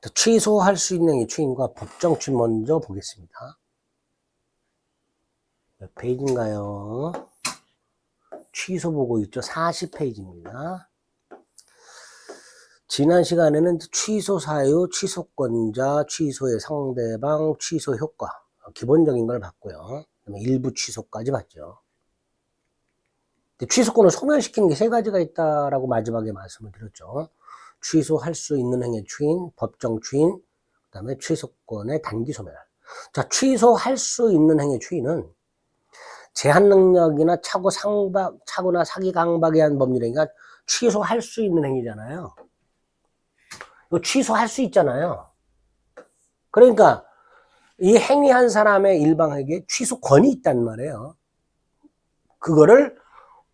자, 취소할 수 있는 이 추인과 법정 추인 먼저 보겠습니다. 몇 페이지인가요? 취소 보고 있죠? 40페이지입니다. 지난 시간에는 취소 사유, 취소권자, 취소의 상대방, 취소 효과 어, 기본적인 걸 봤고요. 일부 취소까지 봤죠. 취소권을 소멸시키는 게 세 가지가 있다라고 마지막에 말씀을 드렸죠. 취소할 수 있는 행위 추인, 법정 추인, 그 다음에 취소권의 단기 소멸. 자, 취소할 수 있는 행위 추인은 제한 능력이나 차고 상박, 차고나 사기 강박에 의한 법률행위가 취소할 수 있는 행위잖아요. 이거 취소할 수 있잖아요. 그러니까 이 행위한 사람의 일방에게 취소권이 있단 말이에요. 그거를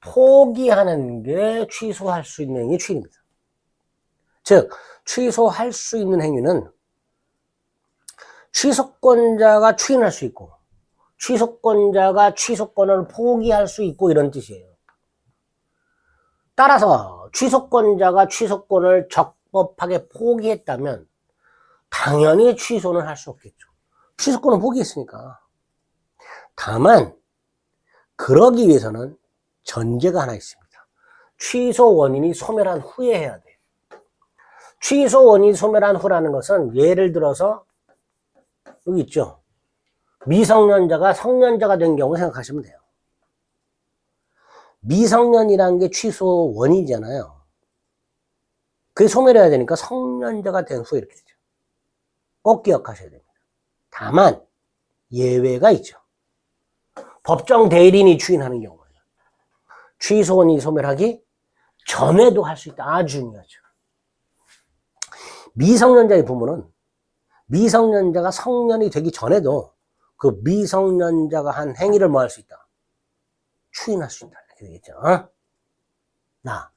포기하는 게 취소할 수 있는 행위 추인입니다. 즉, 취소할 수 있는 행위는 취소권자가 추인할 수 있고, 취소권자가 취소권을 포기할 수 있고, 이런 뜻이에요. 따라서, 취소권자가 취소권을 적법하게 포기했다면, 당연히 취소는 할 수 없겠죠. 취소권을 포기했으니까. 다만, 그러기 위해서는 전제가 하나 있습니다. 취소 원인이 소멸한 후에 해야 돼요. 취소 원인이 소멸한 후라는 것은 예를 들어서 여기 있죠. 미성년자가 성년자가 된 경우 생각하시면 돼요. 미성년이라는 게 취소 원인이잖아요. 그게 소멸해야 되니까 성년자가 된 후에 이렇게 되죠. 꼭 기억하셔야 됩니다. 다만 예외가 있죠. 법정 대리인이 추인하는 경우는 취소 원인이 소멸하기 전에도 할 수 있다. 아주 중요하죠. 미성년자의 부모는 미성년자가 성년이 되기 전에도 그 미성년자가 한 행위를 뭐 할 수 있다? 추인할 수 있다. 이렇게 되겠죠. 어? 나,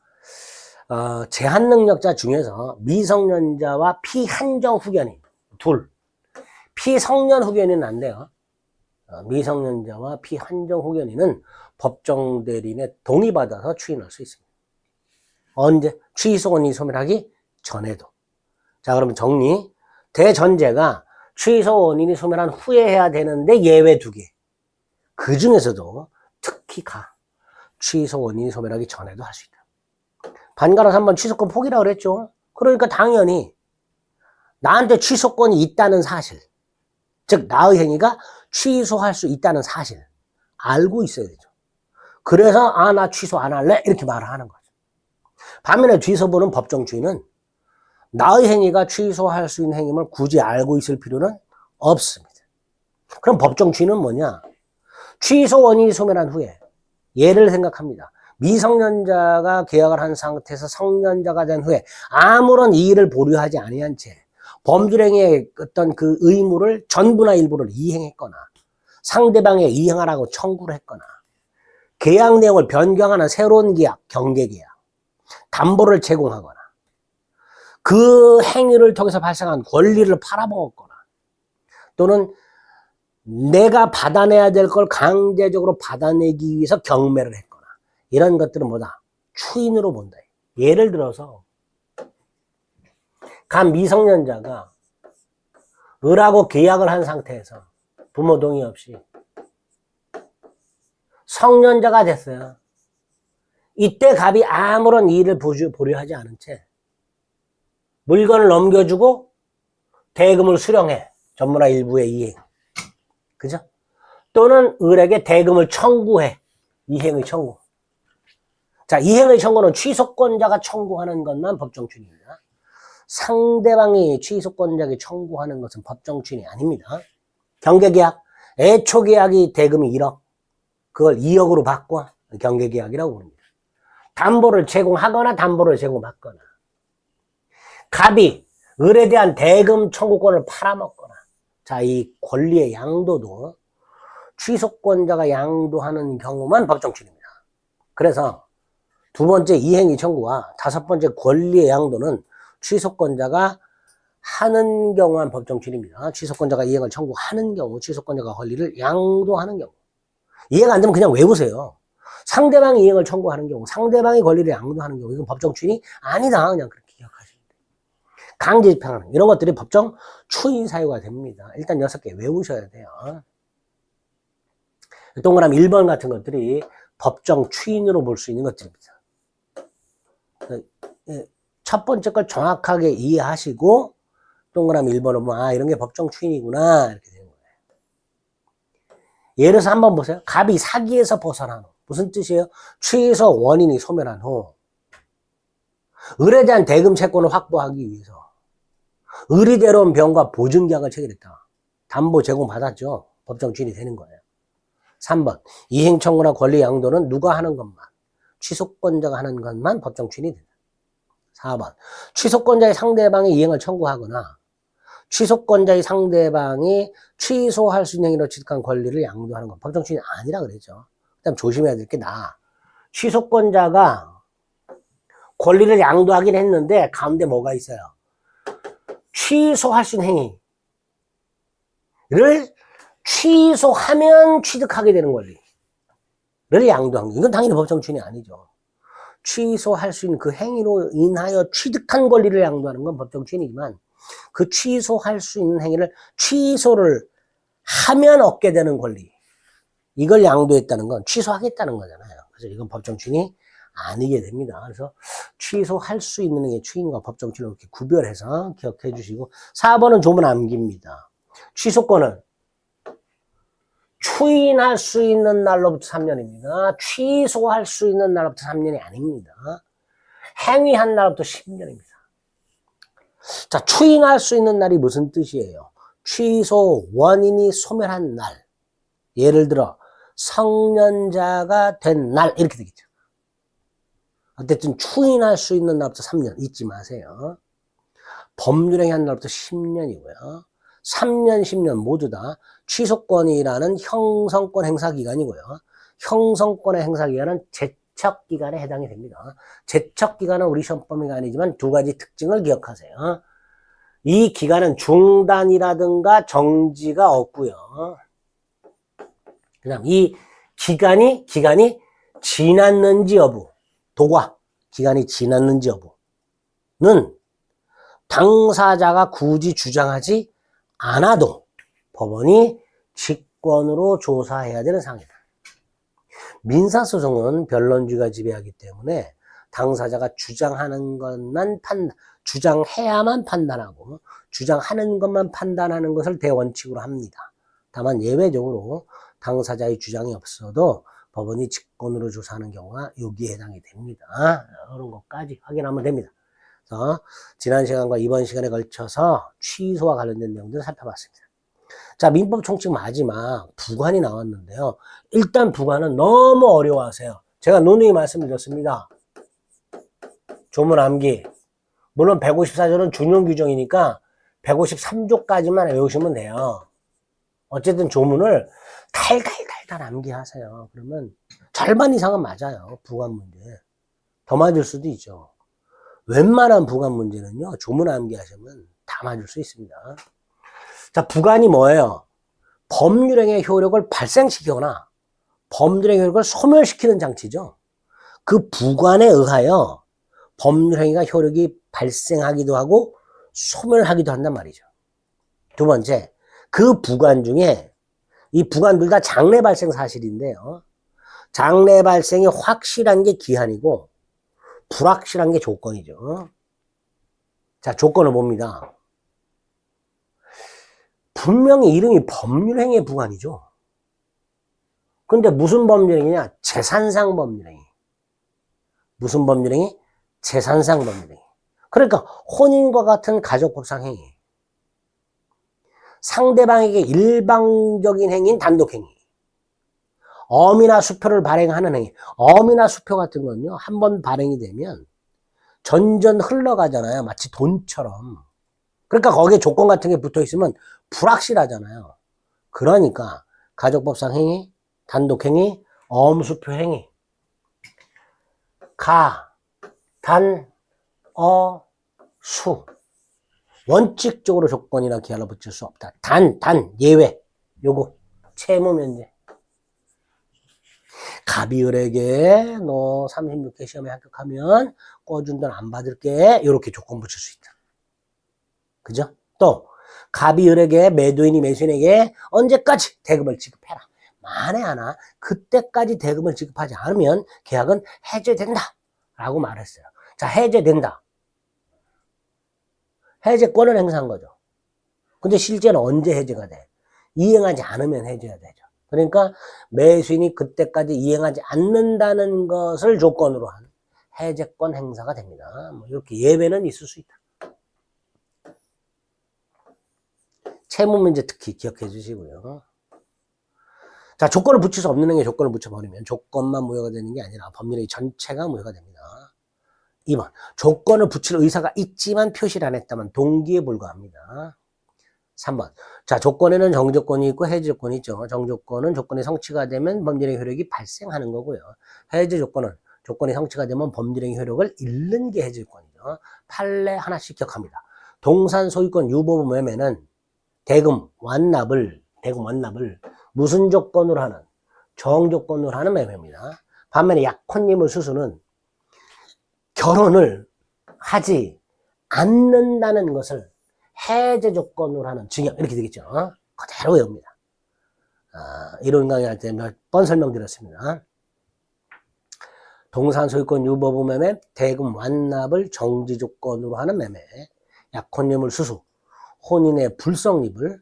어, 제한 능력자 중에서 미성년자와 피한정 후견인, 둘. 피성년 후견인은 안 돼요. 어, 미성년자와 피한정 후견인은 법정 대리인의 동의받아서 추인할 수 있습니다. 언제? 원인이 소멸하기 전에도. 자, 그러면 정리. 대전제가 취소 원인이 소멸한 후에 해야 되는데 예외 두 개. 그 중에서도 특히 가. 취소 원인이 소멸하기 전에도 할 수 있다. 반가라 3번 취소권 포기라 그랬죠. 그러니까 당연히 나한테 취소권이 있다는 사실. 즉, 나의 행위가 취소할 수 있다는 사실. 알고 있어야 되죠. 그래서, 아, 나 취소 안 할래? 이렇게 말을 하는 거죠. 반면에 뒤에서 보는 법정주의는 나의 행위가 취소할 수 있는 행위를 굳이 알고 있을 필요는 없습니다. 그럼 법정주의는 뭐냐? 취소 원인이 소멸한 후에 예를 생각합니다. 미성년자가 계약을 한 상태에서 성년자가 된 후에 아무런 이의를 보류하지 아니한 채 범죄행위의 어떤 그 의무를 전부나 일부를 이행했거나 상대방에 이행하라고 청구를 했거나 계약 내용을 변경하는 새로운 계약, 경계 계약 담보를 제공하거나 그 행위를 통해서 발생한 권리를 팔아먹었거나 또는 내가 받아내야 될 걸 강제적으로 받아내기 위해서 경매를 했거나 이런 것들은 뭐다? 추인으로 본다. 예를 들어서 간 미성년자가 을하고 계약을 한 상태에서 부모 동의 없이 성년자가 됐어요. 이때 갑이 아무런 이의를 보류하지 않은 채 물건을 넘겨주고 대금을 수령해. 전문화 일부의 이행. 그죠? 또는 을에게 대금을 청구해. 이행의 청구. 자, 이행의 청구는 취소권자가 청구하는 것만 법정추인입니다. 상대방이 취소권자에게 청구하는 것은 법정추인이 아닙니다. 경계계약, 애초계약이 대금이 1억, 그걸 2억으로 바꿔 경계계약이라고 부릅니다. 담보를 제공하거나 담보를 제공받거나 갑이 을에 대한 대금 청구권을 팔아먹거나 자, 이 권리의 양도도 취소권자가 양도하는 경우만 법정추인입니다. 그래서 두 번째 이행위 청구와 다섯 번째 권리의 양도는 취소권자가 하는 경우만 법정추인입니다. 취소권자가 이행을 청구하는 경우, 취소권자가 권리를 양도하는 경우. 이해가 안 되면 그냥 외우세요. 상대방이 이행을 청구하는 경우, 상대방이 권리를 양도하는 경우, 이건 법정추인이 아니다. 그냥 그렇게. 강제 집행하는 이런 것들이 법정 추인 사유가 됩니다. 일단 여섯 개 외우셔야 돼요. 동그라미 1번 같은 것들이 법정 추인으로 볼 수 있는 것들입니다. 예, 첫 번째 걸 정확하게 이해하시고 동그라미 1번을 보면 아 이런 게 법정 추인이구나 이렇게 되는 거예요. 예를 들어서 한번 보세요. 갑이 사기에서 벗어난 후 무슨 뜻이에요? 취소 원인이 소멸한 후 을에 대한 대금 채권을 확보하기 위해서 의리대로운 병과 보증계약을 체결했다. 담보 제공받았죠. 법정 추인이 되는 거예요. 3번 이행 청구나 권리 양도는 누가 하는 것만 취소권자가 하는 것만 법정 추인이 된다. 4번 취소권자의 상대방이 이행을 청구하거나 취소권자의 상대방이 취소할 수 있는 행위로 취득한 권리를 양도하는 건 법정 추인이 아니라 그랬죠. 그다음 조심해야 될 게 나. 취소권자가 권리를 양도하긴 했는데 가운데 뭐가 있어요? 취소할 수 있는 행위를 취소하면 취득하게 되는 권리를 양도한 거. 이건 당연히 법정 추인이 아니죠. 취소할 수 있는 그 행위로 인하여 취득한 권리를 양도하는 건 법정 추인이지만 그 취소할 수 있는 행위를 취소를 하면 얻게 되는 권리 이걸 양도했다는 건 취소하겠다는 거잖아요. 그래서 이건 법정 추인이 아니게 됩니다. 그래서 취소할 수 있는 게 추인과 법정 추인을 이렇게 구별해서 기억해 주시고 4번은 조문 암기입니다. 취소권은 추인할 수 있는 날로부터 3년입니다. 취소할 수 있는 날로부터 3년이 아닙니다. 행위한 날부터 10년입니다. 자, 추인할 수 있는 날이 무슨 뜻이에요? 취소 원인이 소멸한 날. 예를 들어 성년자가 된 날 이렇게 되겠죠. 어쨌든 추인할 수 있는 날부터 3년 잊지 마세요. 법률행위 한 날부터 10년이고요. 3년, 10년 모두 다 취소권이라는 형성권 행사 기간이고요. 형성권의 행사 기간은 제척 기간에 해당이 됩니다. 제척 기간은 우리 시험 범위가 아니지만 두 가지 특징을 기억하세요. 이 기간은 중단이라든가 정지가 없고요. 그 다음 이 기간이 기간이 지났는지 여부, 도과 기간이 지났는지 여부는 당사자가 굳이 주장하지 않아도 법원이 직권으로 조사해야 되는 사항이다. 민사소송은 변론주의가 지배하기 때문에 당사자가 주장하는 것만 판, 주장해야만 판단하고 주장하는 것만 판단하는 것을 대원칙으로 합니다. 다만 예외적으로 당사자의 주장이 없어도 법원이 직권으로 조사하는 경우가 여기에 해당이 됩니다. 이런 것까지 확인하면 됩니다. 그래서 지난 시간과 이번 시간에 걸쳐서 취소와 관련된 내용들을 살펴봤습니다. 자, 민법 총칙 마지막 부관이 나왔는데요. 일단 부관은 너무 어려워하세요. 제가 누누이 말씀드렸습니다. 조문 암기. 물론 154조는 준용 규정이니까 153조까지만 외우시면 돼요. 어쨌든 조문을 탈탈탈탈 암기하세요. 그러면 절반 이상은 맞아요. 부관 문제. 더 맞을 수도 있죠. 웬만한 부관 문제는요. 조문 암기하시면 다 맞을 수 있습니다. 자, 부관이 뭐예요? 법률행위의 효력을 발생시키거나 법률행위 효력을 소멸시키는 장치죠. 그 부관에 의하여 법률행위가 효력이 발생하기도 하고 소멸하기도 한단 말이죠. 두 번째, 그 부관 중에 이 부관둘 다 장래 발생 사실인데요. 장래 발생이 확실한 게 기한이고 불확실한 게 조건이죠. 자, 조건을 봅니다. 분명히 이름이 법률행위 부관이죠. 근데 무슨 법률행위냐? 재산상 법률행위. 무슨 법률행위? 재산상 법률행위. 그러니까 혼인과 같은 가족법상 행위. 상대방에게 일방적인 행위인 단독행위. 어미나 수표를 발행하는 행위. 어미나 수표 같은 건요, 한 번 발행이 되면 전전 흘러가잖아요. 마치 돈처럼. 그러니까 거기에 조건 같은 게 붙어 있으면 불확실하잖아요. 그러니까 가족법상 행위, 단독행위, 엄수표 행위. 가, 단, 어, 수. 원칙적으로 조건이나 기한을 붙일 수 없다. 단, 단, 예외. 요거. 채무 면제. 가비을에게 너 36회 시험에 합격하면 꺼준 돈 안 받을게. 이렇게 조건 붙일 수 있다. 그죠? 또 갑이 을에게 매도인이 매수인에게 언제까지 대금을 지급해라. 만에 하나 그때까지 대금을 지급하지 않으면 계약은 해제된다. 라고 말했어요. 자, 해제된다. 해제권을 행사한 거죠. 근데 실제는 언제 해제가 돼? 이행하지 않으면 해제가 되죠. 그러니까 매수인이 그때까지 이행하지 않는다는 것을 조건으로 한 해제권 행사가 됩니다. 뭐 이렇게 예외는 있을 수 있다. 채무 문제 특히 기억해 주시고요. 자, 조건을 붙일 수 없는 행위에 조건을 붙여버리면 조건만 무효가 되는 게 아니라 법률의 전체가 무효가 됩니다. 2번, 조건을 붙일 의사가 있지만 표시를 안 했다면 동기에 불과합니다. 3번, 자, 조건에는 정조건이 있고 해제 조건이 있죠. 정조건은 조건이 성취가 되면 법률의 효력이 발생하는 거고요. 해제 조건은 조건이 성취가 되면 법률의 효력을 잃는 게 해제 조건이죠. 판례 하나씩 기억합니다. 동산 소유권 유보부 매매는 대금 완납을 대금 완납을 무슨 조건으로 하는 정조건으로 하는 매매입니다. 반면에 약혼님의 수수는 결혼을 하지 않는다는 것을 해제 조건으로 하는 증여 이렇게 되겠죠. 그대로 외웁니다. 아, 이론 강의할 때 몇 번 설명드렸습니다. 동산 소유권 유보부 매매, 대금 완납을 정지 조건으로 하는 매매, 약혼님을 수수, 혼인의 불성립을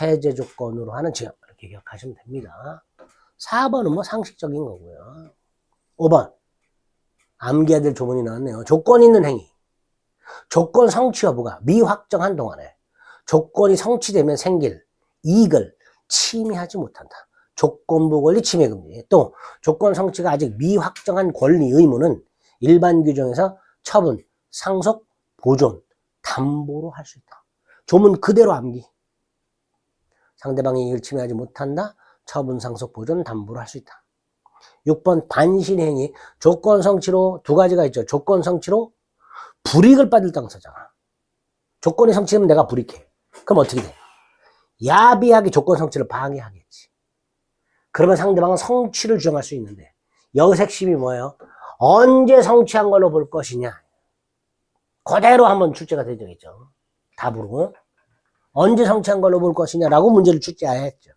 해제 조건으로 하는 증여 이렇게 기억하시면 됩니다. 4번은 뭐 상식적인 거고요. 5번 암기해야 될 조문이 나왔네요. 조건 있는 행위. 조건 성취 여부가 미확정한 동안에 조건이 성취되면 생길 이익을 침해하지 못한다. 조건부 권리 침해 금지. 또 조건 성취가 아직 미확정한 권리 의무는 일반 규정에서 처분, 상속, 보존, 담보로 할 수 있다. 조문 그대로 암기. 상대방의 이익을 침해하지 못한다. 처분, 상속, 보존, 담보로 할 수 있다. 6번 반신행위 조건 성취로 두 가지가 있죠. 조건 성취로 불이익을 받을 당사자가 조건이 성취되면 내가 불이익해. 그럼 어떻게 돼? 야비하게 조건 성취를 방해하겠지. 그러면 상대방은 성취를 주장할 수 있는데 여기서 핵심이 뭐예요? 언제 성취한 걸로 볼 것이냐. 그대로 한번 출제가 되죠. 답으로. 언제 성취한 걸로 볼 것이냐라고 문제를 출제했죠.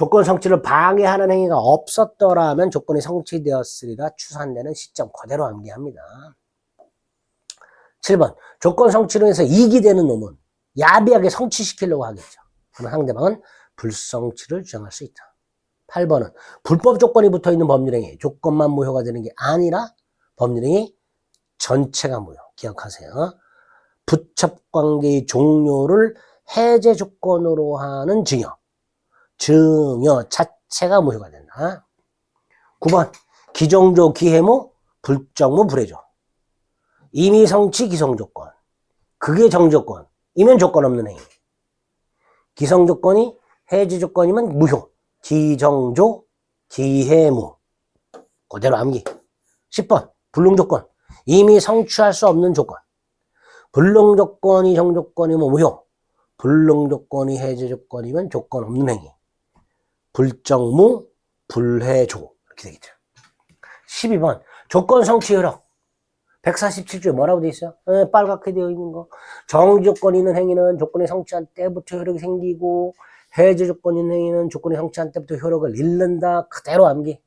조건 성취를 방해하는 행위가 없었더라면 조건이 성취되었으리라 추산되는 시점 그대로 암기합니다. 7번 조건 성취로 해서 이익이 되는 놈은 야비하게 성취시키려고 하겠죠. 그러면 상대방은 불성취를 주장할 수 있다. 8번은 불법 조건이 붙어 있는 법률행위 조건만 무효가 되는 게 아니라 법률행위 전체가 무효. 기억하세요. 부첩관계의 종료를 해제 조건으로 하는 증여. 증여 자체가 무효가 된다. 9번 기정조 기해무 불정무 불해조. 이미 성취 기성조건. 그게 정조건. 이면 조건 없는 행위. 기성조건이 해제 조건이면 무효. 기정조 기해무 그대로 암기. 10번 불능조건. 이미 성취할 수 없는 조건. 불능조건이 정조건이면 무효. 불능조건이 해제 조건이면 조건 없는 행위 불정무, 불해조. 이렇게 되겠죠. 12번. 조건 성취 효력. 147조에 뭐라고 되어 있어요? 에, 빨갛게 되어 있는 거. 정조건 있는 행위는 조건이 성취한 때부터 효력이 생기고 해제 조건 있는 행위는 조건이 성취한 때부터 효력을 잃는다. 그대로 암기.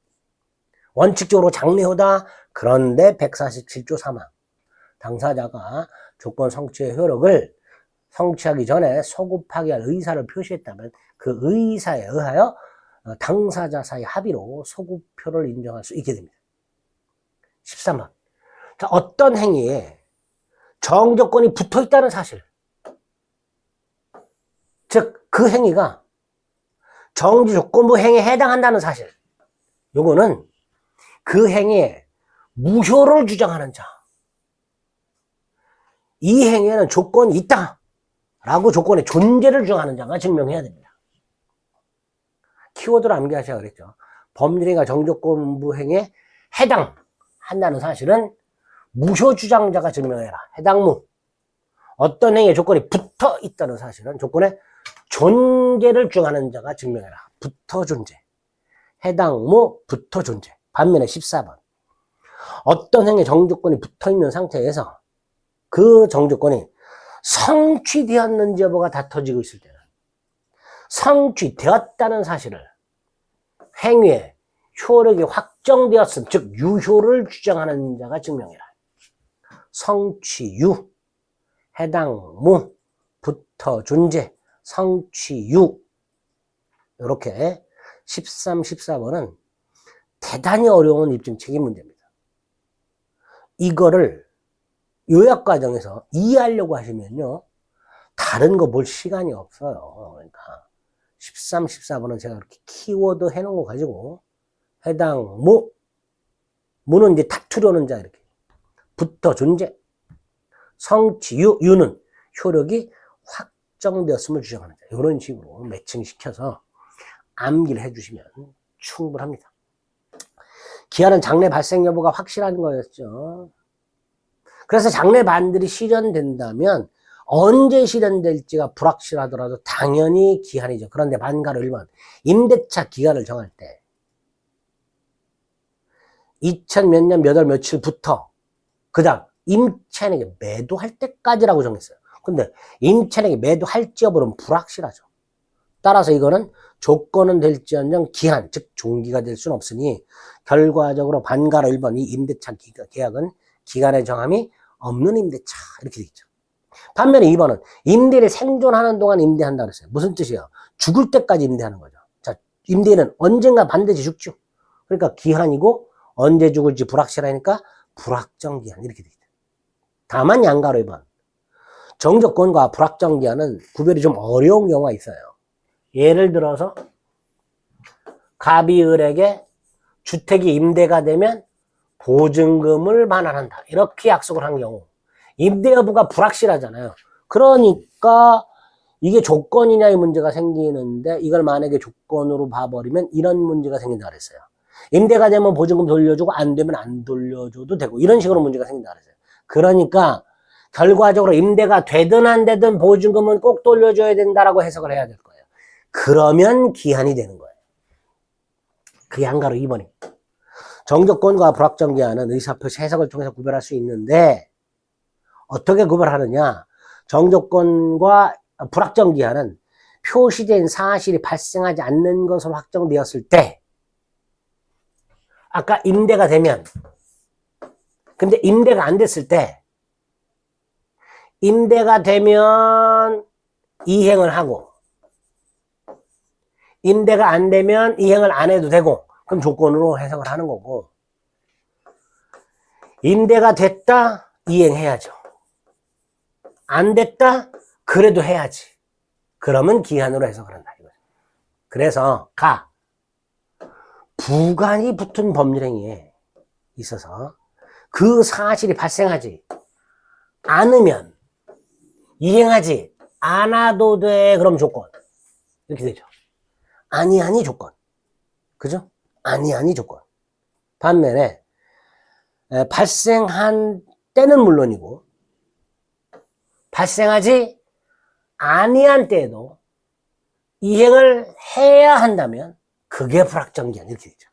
원칙적으로 장래효다. 그런데 147조 3항 당사자가 조건 성취의 효력을 성취하기 전에 소급하게 할 의사를 표시했다면 그 의사에 의하여 어, 당사자 사이 합의로 소급표를 인정할 수 있게 됩니다. 13번. 자, 어떤 행위에 정조건이 붙어 있다는 사실. 즉, 그 행위가 정조건부 행위에 해당한다는 사실. 요거는 그 행위에 무효를 주장하는 자. 이 행위에는 조건이 있다. 라고 조건의 존재를 주장하는 자가 증명해야 됩니다. 키워드를 암기하셔야 그랬죠. 법률행위가 정조건부 행위에 해당한다는 사실은 무효 주장자가 증명해라. 해당무. 어떤 행위의 조건이 붙어 있다는 사실은 조건의 존재를 주장하는 자가 증명해라. 붙어 존재. 해당무, 붙어 존재. 반면에 14번. 어떤 행위의 정조건이 붙어 있는 상태에서 그 정조건이 성취되었는지 여부가 다퉈지고 있을 때는 성취되었다는 사실을 행위의 효력이 확정되었음, 즉 유효를 주장하는 자가 증명이라. 성취유, 해당무, 부터 존재, 성취유 이렇게 13, 14번은 대단히 어려운 입증 책임 문제입니다. 이거를 요약 과정에서 이해하려고 하시면요. 다른 거 볼 시간이 없어요. 그러니까 13, 14번은 제가 이렇게 키워드 해놓은 거 가지고 해당 무 무는 이제 다투려는 자 이렇게 부터 존재 성취 유 유는 효력이 확정되었음을 주장하는 자 이런 식으로 매칭시켜서 암기를 해주시면 충분합니다. 기한은 장래 발생 여부가 확실한 거였죠. 그래서 장래 반들이 실현된다면 언제 실현될지가 불확실하더라도 당연히 기한이죠. 그런데 반가로 1번 임대차 기간을 정할 때 2000 몇 년 몇 월 며칠부터 그 다음 임차인에게 매도할 때까지라고 정했어요. 근데 임차인에게 매도할지 여부는 불확실하죠. 따라서 이거는 조건은 될지언정 기한, 즉 종기가 될 수는 없으니 결과적으로 반가로 1번 이 임대차 계약은 기간의 정함이 없는 임대차 이렇게 돼 있죠. 반면에 2번은 임대를 생존하는 동안 임대한다 그랬어요. 무슨 뜻이에요? 죽을 때까지 임대하는 거죠. 자, 임대는 언젠가 반드시 죽죠. 그러니까 기한이고 언제 죽을지 불확실하니까 불확정 기한 이렇게 돼 있죠. 다만 양가로 2번 정조건과 불확정 기한은 구별이 좀 어려운 경우가 있어요. 예를 들어서 갑이 을에게 주택이 임대가 되면 보증금을 반환한다. 이렇게 약속을 한 경우 임대 여부가 불확실하잖아요. 그러니까 이게 조건이냐의 문제가 생기는데 이걸 만약에 조건으로 봐버리면 이런 문제가 생긴다 그랬어요. 임대가 되면 보증금 돌려주고 안 되면 안 돌려줘도 되고 이런 식으로 문제가 생긴다 그랬어요. 그러니까 결과적으로 임대가 되든 안 되든 보증금은 꼭 돌려줘야 된다라고 해석을 해야 될 거예요. 그러면 기한이 되는 거예요. 그게 한가로 2번입니다. 정조건과 불확정 기한은 의사표시 해석을 통해서 구별할 수 있는데 어떻게 구별하느냐? 정조건과 불확정 기한은 표시된 사실이 발생하지 않는 것으로 확정되었을 때 아까 임대가 되면 근데 임대가 안 됐을 때 임대가 되면 이행을 하고 임대가 안 되면 이행을 안 해도 되고 그럼 조건으로 해석을 하는 거고 임대가 됐다 이행해야죠. 안 됐다 그래도 해야지. 그러면 기한으로 한다 이거죠. 그래서 가 부관이 붙은 법률행위에 있어서 그 사실이 발생하지 않으면 이행하지 않아도 돼 그럼 조건 이렇게 되죠. 아니 아니 조건 그죠? 아니 아니 조건 반면에 에, 발생한 때는 물론이고 발생하지 아니한 때에도 이행을 해야 한다면 그게 불확정기한 이렇게 되죠.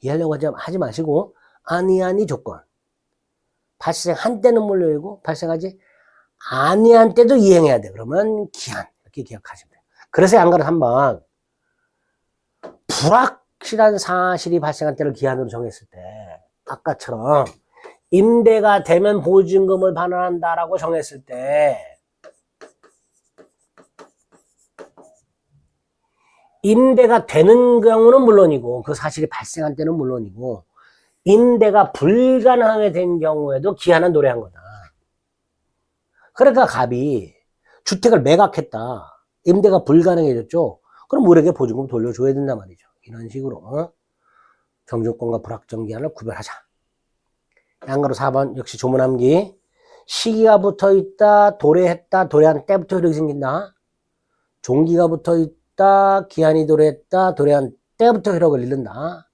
이해하려고 하지- 마시고 아니하니 조건 발생한 때는 물론이고 발생하지 아니한 때도 이행해야 돼. 그러면 기한 이렇게 기억하시면 돼요. 그래서 양가를 한번 불확실한 사실이 발생한 때를 기한으로 정했을 때 아까처럼 임대가 되면 보증금을 반환한다라고 정했을 때 임대가 되는 경우는 물론이고 그 사실이 발생한 때는 물론이고 임대가 불가능하게 된 경우에도 기한은 노래한 거다. 그러니까 갑이 주택을 매각했다. 임대가 불가능해졌죠. 그럼 우리에게 보증금 돌려줘야 된단 말이죠. 이런 식으로 어? 정조건과 불확정 기한을 구별하자. 양가로 4번 역시 조문함기. 시기가 붙어 있다 도래했다 도래한 때부터 효력이 생긴다. 종기가 붙어 있다 기한이 도래했다 도래한 때부터 효력을 잃는다.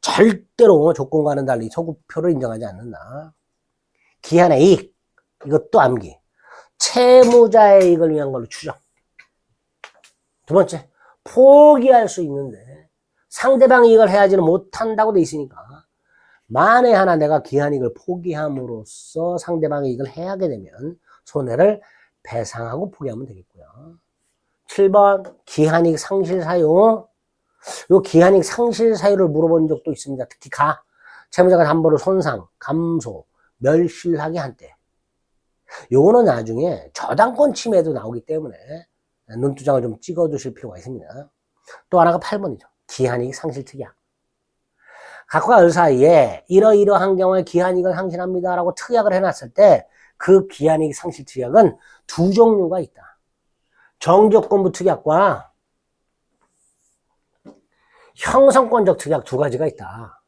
절대로 조건과는 달리 소급표를 인정하지 않는다. 기한의 이익 이것도 암기. 채무자의 이익을 위한 걸로 추정. 두 번째 포기할 수 있는데 상대방 이익을 해야지는 못한다고 돼 있으니까 만에 하나 내가 기한이익을 포기함으로써 상대방이 이걸 해하게 되면 손해를 배상하고 포기하면 되겠고요. 7번 기한이익 상실 사유. 요 기한이익 상실 사유를 물어본 적도 있습니다. 특히 가 채무자가 담보를 손상, 감소, 멸실하게 한 때. 요거는 나중에 저당권 침해도 나오기 때문에 눈두장을 좀 찍어 두실 필요가 있습니다. 또 하나가 8번이죠. 기한이익 상실 특약. 각과 을 사이에 이러이러한 경우에 기한이익을 상실합니다. 라고 특약을 해놨을 때 그 기한이익 상실 특약은 두 종류가 있다. 정조건부 특약과 형성권적 특약 두 가지가 있다.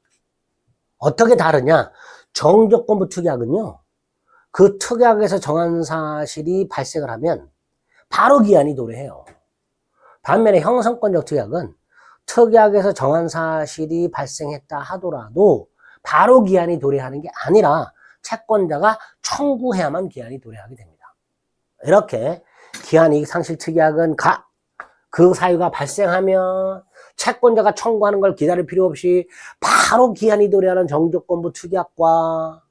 어떻게 다르냐? 정조건부 특약은요, 그 특약에서 정한 사실이 발생을 하면 바로 기한이 도래해요. 반면에 형성권적 특약은 특약에서 정한 사실이 발생했다 하더라도 바로 기한이 도래하는 게 아니라 채권자가 청구해야만 기한이 도래하게 됩니다. 이렇게 기한이익 상실 특약은 가, 그 사유가 발생하면 채권자가 청구하는 걸 기다릴 필요 없이 바로 기한이 도래하는 정조건부 특약과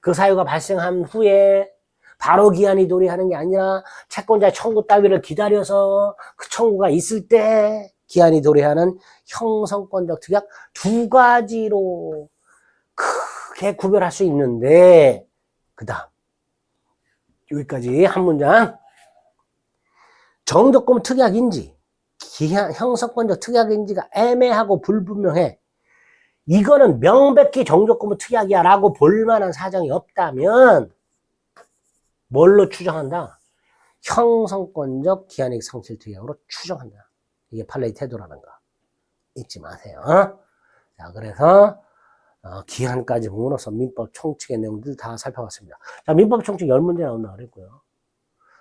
그 사유가 발생한 후에 바로 기한이 도래하는 게 아니라 채권자의 청구 따위를 기다려서 그 청구가 있을 때 기한이 도래하는 형성권적 특약 두 가지로 크게 구별할 수 있는데 그 다음 여기까지 한 문장 정조건 특약인지 기한 형성권적 특약인지가 애매하고 불분명해 이거는 명백히 정조건부 특약이야 라고 볼 만한 사정이 없다면 뭘로 추정한다? 형성권적 기한익 상실 특약으로 추정한다. 이게 판례의 태도라는 거 잊지 마세요. 자, 그래서 어, 기한까지 부분으로서 민법 총칙의 내용들 다 살펴봤습니다. 자, 민법 총칙 10문제 나온다 그랬고요.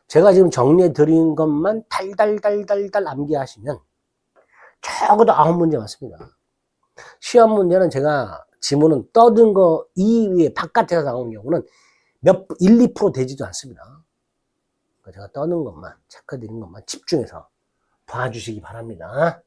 제가 지금 정리해 드린 것만 달달달달달 암기하시면 적어도 9문제 맞습니다. 시험 문제는 제가 지문은 떠든 거 이외에 바깥에서 나온 경우는 몇, 1, 2% 되지도 않습니다. 그러니까 제가 떠는 것만, 체크 드린 것만 집중해서 봐주시기 바랍니다.